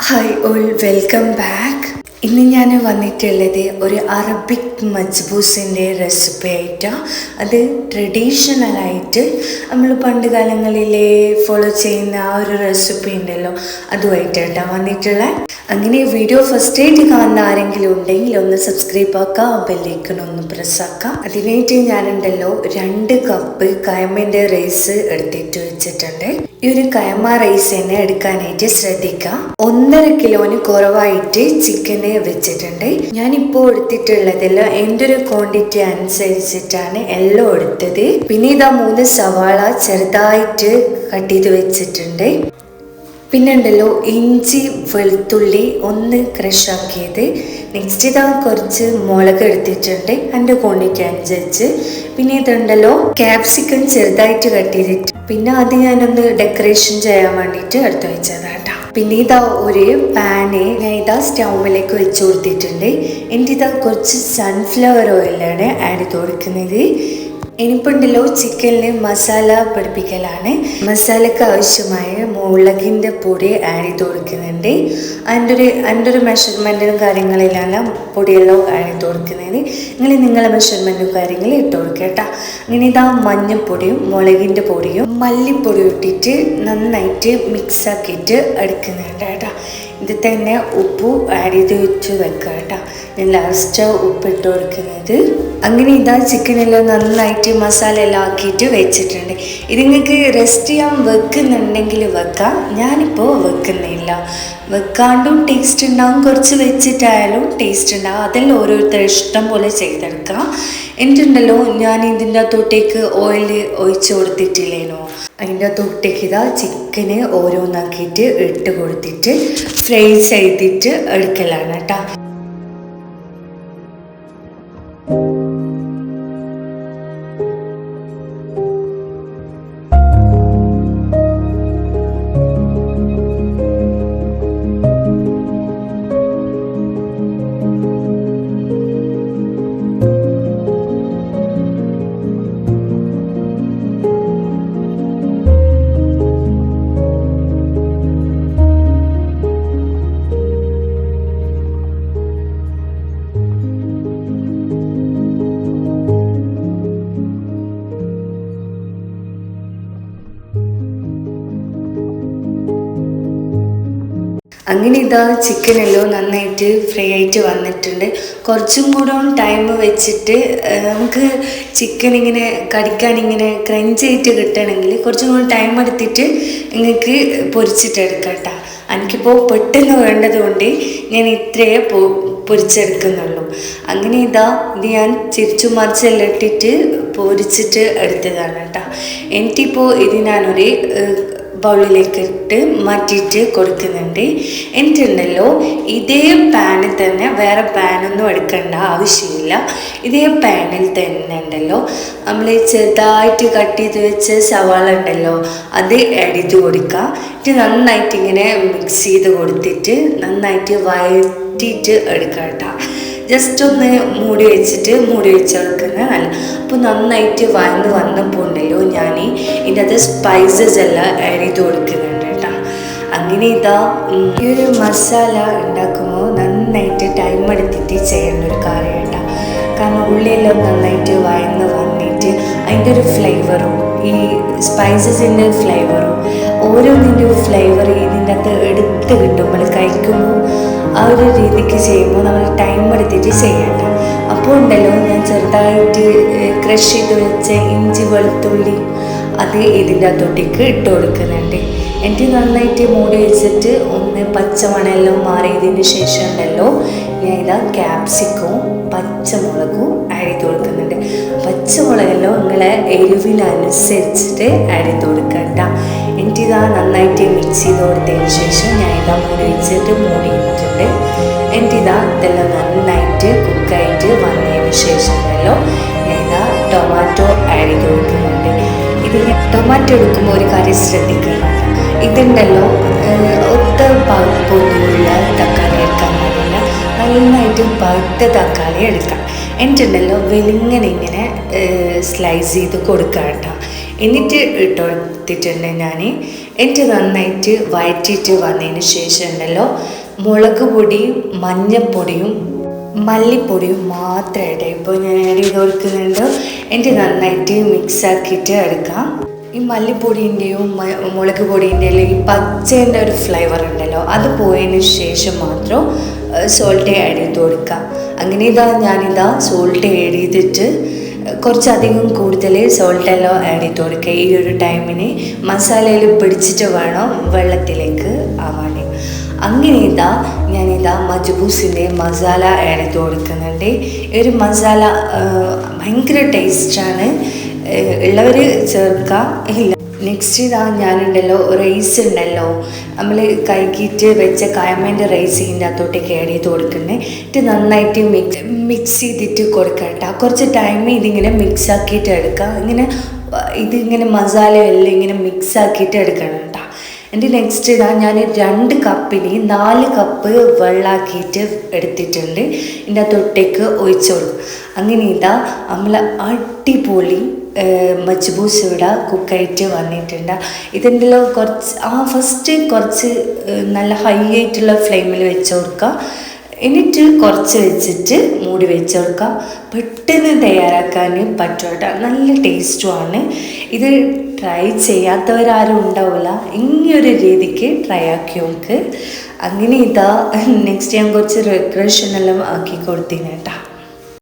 Hi all, welcome back. ഇന്ന് ഞാൻ വന്നിട്ടുള്ളത് ഒരു അറബിക് മജ്ബൂസിന്റെ റെസിപ്പി ആയിട്ടാണ് അത് ട്രഡീഷണൽ ആയിട്ട് നമ്മൾ പണ്ട് കാലങ്ങളിലെ ഫോളോ ചെയ്യുന്ന ആ ഒരു റെസിപ്പി ഉണ്ടല്ലോ അതുമായിട്ടാണ് വന്നിട്ടുള്ളത് അങ്ങനെ വീഡിയോ ഫസ്റ്റ് ആയിട്ട് കാണുന്ന ആരെങ്കിലും ഉണ്ടെങ്കിൽ ഒന്ന് സബ്സ്ക്രൈബ് ആക്കുക ബെല്ലൈക്കൺ ഒന്ന് പ്രസ് ആക്കാം. അതിനായിട്ട് ഞാനുണ്ടല്ലോ രണ്ട് കപ്പ് കയമ്മിന്റെ റൈസ് എടുത്തിട്ട് വെച്ചിട്ടുണ്ട്. ഈ ഒരു കയമ്മ റൈസ് തന്നെ എടുക്കാനായിട്ട് ശ്രദ്ധിക്കാം. ഒന്നര കിലോന് കുറവായിട്ട് ചിക്കന് വെച്ചിട്ടുണ്ട്. ഞാനിപ്പോൾ എടുത്തിട്ടുള്ളതെല്ലാം എന്റെ ഒരു ക്വാണ്ടിറ്റി അനുസരിച്ചിട്ടാണ് എല്ലാം എടുത്തത്. പിന്നെ ഇതാ മൂന്ന് സവാള ചെറുതായിട്ട് കട്ട് ചെയ്ത് വെച്ചിട്ടുണ്ട്. പിന്നെ ഉണ്ടല്ലോ ഇഞ്ചി വെളുത്തുള്ളി ഒന്ന് ക്രഷ് ആക്കിയത്. നെക്സ്റ്റ് ഇതാ കുറച്ച് മുളക് എടുത്തിട്ടുണ്ട്. എന്റെ ക്വാണ്ടിറ്റി അനുസരിച്ച്. പിന്നെ ഇതുണ്ടല്ലോ ക്യാപ്സിക്കം ചെറുതായിട്ട് കട്ട് ചെയ്തിട്ട്. പിന്നെ അത് ഞാനൊന്ന് ഡെക്കറേഷൻ ചെയ്യാൻ വേണ്ടിയിട്ട് എടുത്തു വെച്ചതാട്ടാ. പിന്നെ ഇതാ ഒരു പാന് ഞാൻ ഇതാ സ്റ്റൗവിലേക്ക് വെച്ച് കൊടുത്തിട്ടുണ്ട്. എന്റെ ഇതാ കുറച്ച് സൺഫ്ലവർ ഓയിലാണ് ആഡ് ചെയ്ത് കൊടുക്കുന്നത്. ഇനിയിപ്പുണ്ടല്ലോ ചിക്കനിൽ മസാല പഠിപ്പിക്കലാണ്. മസാലക്ക് ആവശ്യമായ മുളകിന്റെ പൊടി ആഡ് ചെയ്ത് കൊടുക്കുന്നുണ്ട്. അതിന്റെ ഒരു അതിന്റെ ഒരു മെഷർമെന്റും കാര്യങ്ങളിലാണ് പൊടിയെല്ലാം ആഡ് ചെയ്ത് കൊടുക്കുന്നത് നിങ്ങൾ നിങ്ങളെ മെഷർമെന്റും കാര്യങ്ങളും ഇട്ട് കൊടുക്കുക കേട്ടോ അങ്ങനെ ഇതാ മഞ്ഞൾപ്പൊടിയും മുളകിന്റെ പൊടിയും മല്ലിപ്പൊടിയും ഇട്ടിട്ട് നന്നായിട്ട് മിക്സ് ആക്കിയിട്ട് എടുക്കുന്നുണ്ട് കേട്ടോ ഇത് തന്നെ ഉപ്പ് ആഡ് ചെയ്ത് വെച്ച് വെക്കുക കേട്ടോ ഞാൻ ലാസ്റ്റ് ഉപ്പിട്ട് കൊടുക്കുന്നത്. അങ്ങനെ ഇതാ ചിക്കനെല്ലാം നന്നായിട്ട് മസാല എല്ലാം ആക്കിയിട്ട് വെച്ചിട്ടുണ്ട്. ഇത് നിങ്ങൾക്ക് റെസ്റ്റ് ചെയ്യാൻ വെക്കുന്നുണ്ടെങ്കിൽ വെക്കാം. ഞാനിപ്പോൾ വെക്കുന്നില്ല. വെക്കാണ്ടും ടേസ്റ്റ് ഉണ്ടാവും. കുറച്ച് വെച്ചിട്ടായാലും ടേസ്റ്റ് ഉണ്ടാവും. അതെല്ലാം ഓരോരുത്തർ ഇഷ്ടം പോലെ ചെയ്തെടുക്കാം. എന്നിട്ടുണ്ടല്ലോ ഞാൻ ഇതിന്റെ അകത്തോട്ടേക്ക് ഓയിൽ ഒഴിച്ച് കൊടുത്തിട്ടില്ലേനോ? അതിന്റെ അകത്തോട്ടേക്ക് ഇതാ ചിക്കന് ഓരോന്നാക്കിയിട്ട് ഇട്ട് കൊടുത്തിട്ട് ഫ്രൈ ചെയ്തിട്ട് എടുക്കലാണ് കേട്ടോ. അങ്ങനെ ഇതാ ചിക്കനെല്ലാം നന്നായിട്ട് ഫ്രൈ ആയിട്ട് വന്നിട്ടുണ്ട്. കുറച്ചും കൂടെ ടൈം വെച്ചിട്ട് നമുക്ക് ചിക്കൻ ഇങ്ങനെ കടിക്കാൻ ഇങ്ങനെ ക്രഞ്ച് ആയിട്ട് കിട്ടണമെങ്കിൽ കുറച്ചും കൂടെ ടൈം എടുത്തിട്ട് നിങ്ങൾക്ക് പൊരിച്ചിട്ടെടുക്കട്ട. എനിക്കിപ്പോൾ പെട്ടെന്ന് വേണ്ടത് കൊണ്ട് ഞാൻ ഇത്രയേ പൊ പൊരിച്ചെടുക്കുന്നുള്ളൂ. അങ്ങനെ ഇതാ ഇത് ഞാൻ തിരിച്ചു മറിച്ചെല്ലാം ഇട്ടിട്ട് പൊരിച്ചിട്ട് എടുത്തതാണ് കേട്ടോ എനിക്കിപ്പോൾ ഇത് ഞാനൊരു ബൗളിലേക്ക് ഇട്ട് മാറ്റിയിട്ട് കൊടുക്കുന്നുണ്ട്. എന്നിട്ടുണ്ടല്ലോ ഇതേ പാനിൽ തന്നെ വേറെ പാനൊന്നും എടുക്കേണ്ട ആവശ്യമില്ല. ഇതേ പാനിൽ തന്നെ ഉണ്ടല്ലോ. നമ്മൾ ചെറുതായിട്ട് കട്ട് ചെയ്ത് വെച്ച സവാള ഉണ്ടല്ലോ അത് ആഡ് ചെയ്ത് കൊടുക്കുക. ഇത് നന്നായിട്ട് ഇങ്ങനെ മിക്സ് ചെയ്ത് കൊടുത്തിട്ട് നന്നായിട്ട് വഴറ്റിയിട്ട് എടുക്കാം കേട്ടോ. ജസ്റ്റ് ഒന്ന് മൂടി വെച്ചിട്ട് മൂടി വെച്ച് കൊടുക്കുന്നത് നല്ല അപ്പോൾ നന്നായിട്ട് വന്ന് വന്നപ്പോൾ ഉണ്ടല്ലോ ഞാൻ ഇതിന്റെ അത് സ്പൈസസ് എല്ലാം ആഡ് ചെയ്ത് കൊടുക്കുന്നുണ്ട് കേട്ടോ. അങ്ങനെ ഇതാ ഈ ഒരു മസാല ഉണ്ടാക്കുമ്പോൾ നന്നായിട്ട് ടൈം എടുത്തിട്ട് ചെയ്യേണ്ട ഒരു കാര്യം കേട്ടോ. കാരണം ഉള്ളിയെല്ലാം നന്നായിട്ട് വഴന്ന് വന്നിട്ട് അതിന്റെ ഒരു ഫ്ലേവറും ഈ സ്പൈസസിന്റെ ഫ്ലേവറും ഓരോന്നിന്റെ ഫ്ലേവർ ഇതിന്റെ അകത്ത് എടുത്ത് കിട്ടും. നമ്മൾ കഴിക്കുമ്പോൾ ആ ഒരു രീതിക്ക് ചെയ്യുമ്പോൾ നമ്മൾ ടൈം എടുത്തിട്ട് ചെയ്യണം അപ്പോൾ ഉണ്ടല്ലോ ഞാൻ ചെറുതായിട്ട് ക്രഷ് ചെയ്ത് വെച്ച ഇഞ്ചി വെളുത്തുള്ളി അത് ഇതിന്റെ അകത്തോട്ടേക്ക് ഇട്ട് കൊടുക്കുന്നുണ്ട്. എനിക്ക് നന്നായിട്ട് മൂടി വെച്ചിട്ട് ഒന്ന് പച്ചമണെല്ലാം മാറിയതിന് ശേഷം ഉണ്ടല്ലോ ഞാൻ ഇതാ ക്യാപ്സിക്കവും പച്ചമുളകും ആഡ് ചെയ്ത് കൊടുക്കുന്നുണ്ട്. പച്ചമുളകെല്ലാം നിങ്ങളെ എരിവിനനുസരിച്ചിട്ട് ആഡ് ചെയ്ത് കൊടുക്കണ്ട എനിക്കിതാ നന്നായിട്ട് മിക്സ് ചെയ്ത് കൊടുത്തതിന് ശേഷം ഞാൻ ഇതാ മൂടി വെച്ചിട്ട് എന്റെ എനിക്കിതാ ഇതെല്ലാം നന്നായിട്ട് കുക്കായിട്ട് വന്നതിന് ശേഷം ഉണ്ടല്ലോ ഞാൻ ടൊമാറ്റോ ആഡ് ചെയ്ത് കൊടുക്കുന്നുണ്ട്. ഇത് ടൊമാറ്റോ എടുക്കുമ്പോൾ ഒരു കാര്യം ശ്രദ്ധിക്കുക ഇതുണ്ടല്ലോ ഒത്ത പഴുപ്പൊന്നുമില്ല തക്കാളി എടുക്കാൻ പാടില്ല നന്നായിട്ട് പഴുത്ത തക്കാളി എടുക്കാം. എന്നിട്ടുണ്ടല്ലോ വെളിങ്ങനെ ഇങ്ങനെ സ്ലൈസ് ചെയ്ത് കൊടുക്കുക കേട്ടോ. എന്നിട്ട് ഇട്ടെടുത്തിട്ടുണ്ട് ഞാൻ എന്നിട്ട് നന്നായിട്ട് വഴറ്റിയിട്ട് വന്നതിന് ശേഷം ഉണ്ടല്ലോ മുളക് പൊടിയും മഞ്ഞൾപ്പൊടിയും മല്ലിപ്പൊടിയും മാത്രമായിട്ട് ഇപ്പോൾ ഞാൻ ആഡ് ചെയ്ത് കൊടുക്കുന്നുണ്ട്. എന്നിട്ട് നന്നായിട്ട് മിക്സ് ആക്കിയിട്ട് എടുക്കാം. ഈ മല്ലിപ്പൊടിന്റെയും മുളക് പൊടിന്റെയും ഈ പച്ചേന്റെ ഒരു ഫ്ലേവർ ഉണ്ടല്ലോ അത് പോയതിന് ശേഷം മാത്രം സോൾട്ട് ആഡ് ചെയ്ത് കൊടുക്കുക. അങ്ങനെ ഇതാ ഞാനിതാ സോൾട്ട് ആഡ് ചെയ്തിട്ട് കുറച്ചധികം കൂടുതൽ സോൾട്ടെല്ലാം ആഡ് ചെയ്ത് കൊടുക്കുക. ഈ ഒരു ടൈമിന് മസാലയിൽ പിടിച്ചിട്ട് വേണം വെള്ളത്തിലേക്ക് ആവാൻ അങ്ങനെ ഇതാ ഞാനിതാ മജ്ബൂസിന്റെ മസാല ആഡ് ചെയ്ത് കൊടുക്കുന്നുണ്ട്. ഒരു മസാല ഭയങ്കര ടേസ്റ്റാണ് ഉള്ളവർ ചേർക്കാം ഇല്ല നെക്സ്റ്റ് ഇതാ ഞാനുണ്ടല്ലോ റൈസ് ഉണ്ടല്ലോ. നമ്മൾ കൈകിട്ട് വെച്ച കയമേന്റെ റൈസ് ഇതിന്റെ അകത്തോട്ടേക്ക് ആഡ് ചെയ്ത് കൊടുക്കുന്നത് ഇത് നന്നായിട്ട് മിക്സ് മിക്സ് ചെയ്തിട്ട് കൊടുക്കാം കേട്ടോ. കുറച്ച് ടൈം ഇതിങ്ങനെ മിക്സ് ആക്കിയിട്ട് എടുക്കാം. ഇങ്ങനെ ഇതിങ്ങനെ മസാല എല്ലാം ഇങ്ങനെ മിക്സ് ആക്കിയിട്ട് എടുക്കണം കേട്ടോ. എന്റെ നെക്സ്റ്റ് ഇതാ ഞാൻ രണ്ട് കപ്പിന് നാല് കപ്പ് വെള്ളാക്കിയിട്ട് എടുത്തിട്ടുണ്ട്. ഇതിന്റെ തൊട്ടേക്ക് ഒഴിച്ചു കൊടുക്കും. അങ്ങനെ ഇതാ നമ്മൾ അടിപൊളി മജ്ബൂസ് ഇവിടെ കുക്കായിട്ട് വന്നിട്ടുണ്ട്. ഇതിന്റെ കുറച്ച് ആ ഫസ്റ്റ് കുറച്ച് നല്ല ഹൈ ആയിട്ടുള്ള ഫ്ലെയിമിൽ വെച്ച് കൊടുക്കുക എന്നിട്ട് കുറച്ച് വെച്ചിട്ട് മൂടി വെച്ച് കൊടുക്കുക പെട്ടെന്ന് തയ്യാറാക്കാൻ പറ്റും കേട്ടോ. നല്ല ടേസ്റ്റുമാണ് ഇത് ട്രൈ ചെയ്യാത്തവരാരും ഉണ്ടാവില്ല. ഇങ്ങനൊരു രീതിക്ക് ട്രൈ ആക്കി നോക്ക്. അങ്ങനെ ഇതാ നെക്സ്റ്റ് ഞാൻ കുറച്ച് എല്ലാം ആക്കി കൊടുത്തിന്